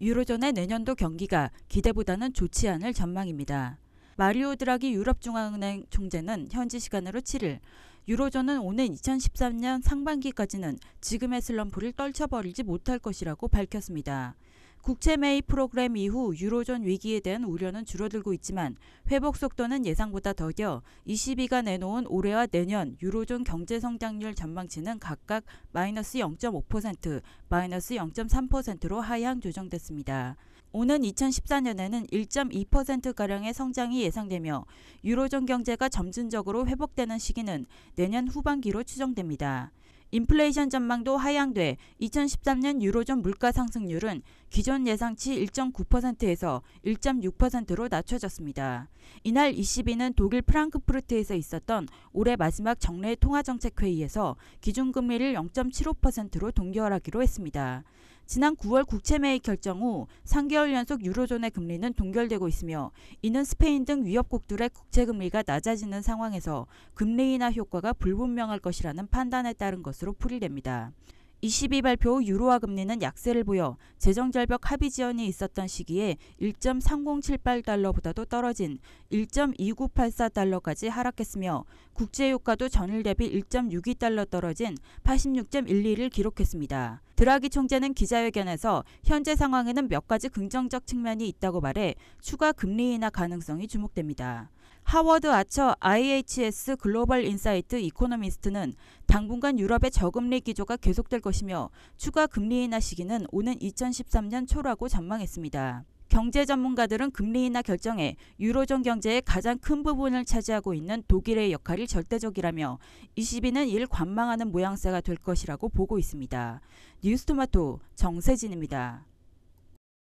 유로존의 내년도 경기가 기대보다는 좋지 않을 전망입니다. 마리오 드라기 유럽중앙은행 총재는 현지 시간으로 7일 유로존은 오는 2013년 상반기까지는 지금의 슬럼프를 떨쳐버리지 못할 것이라고 밝혔습니다. 국채 매입 프로그램 이후 유로존 위기에 대한 우려는 줄어들고 있지만 회복 속도는 예상보다 더뎌 22가 내놓은 올해와 내년 유로존 경제 성장률 전망치는 각각 마이너스 0.5%, 마이너스 0.3%로 하향 조정됐습니다. 오는 2014년에는 1.2%가량의 성장이 예상되며 유로존 경제가 점진적으로 회복되는 시기는 내년 후반기로 추정됩니다. 인플레이션 전망도 하향돼 2013년 유로존 물가 상승률은 기존 예상치 1.9%에서 1.6%로 낮춰졌습니다. 이날 22는 독일 프랑크푸르트에서 있었던 올해 마지막 정례 통화정책 회의에서 기준금리를 0.75%로 동결하기로 했습니다. 지난 9월 국채 매입 결정 후 3개월 연속 유로존의 금리는 동결되고 있으며 이는 스페인 등 위협국들의 국채 금리가 낮아지는 상황에서 금리 인하 효과가 불분명할 것이라는 판단에 따른 것으로 풀이됩니다. 22 발표 유로화 금리는 약세를 보여 재정 절벽 합의 지연이 있었던 시기에 1.3078달러보다도 떨어진 1.2984달러까지 하락했으며 국제 유가도 전일 대비 1.62달러 떨어진 86.12를 기록했습니다. 드라기 총재는 기자회견에서 현재 상황에는 몇 가지 긍정적 측면이 있다고 말해 추가 금리 인하 가능성이 주목됩니다. 하워드 아처 IHS 글로벌 인사이트 이코노미스트는 당분간 유럽의 저금리 기조가 계속될 것이며 추가 금리 인하 시기는 오는 2013년 초라고 전망했습니다. 경제 전문가들은 금리 인하 결정에 유로존 경제의 가장 큰 부분을 차지하고 있는 독일의 역할이 절대적이라며 22는 이를 관망하는 모양새가 될 것이라고 보고 있습니다. 뉴스토마토 정세진입니다.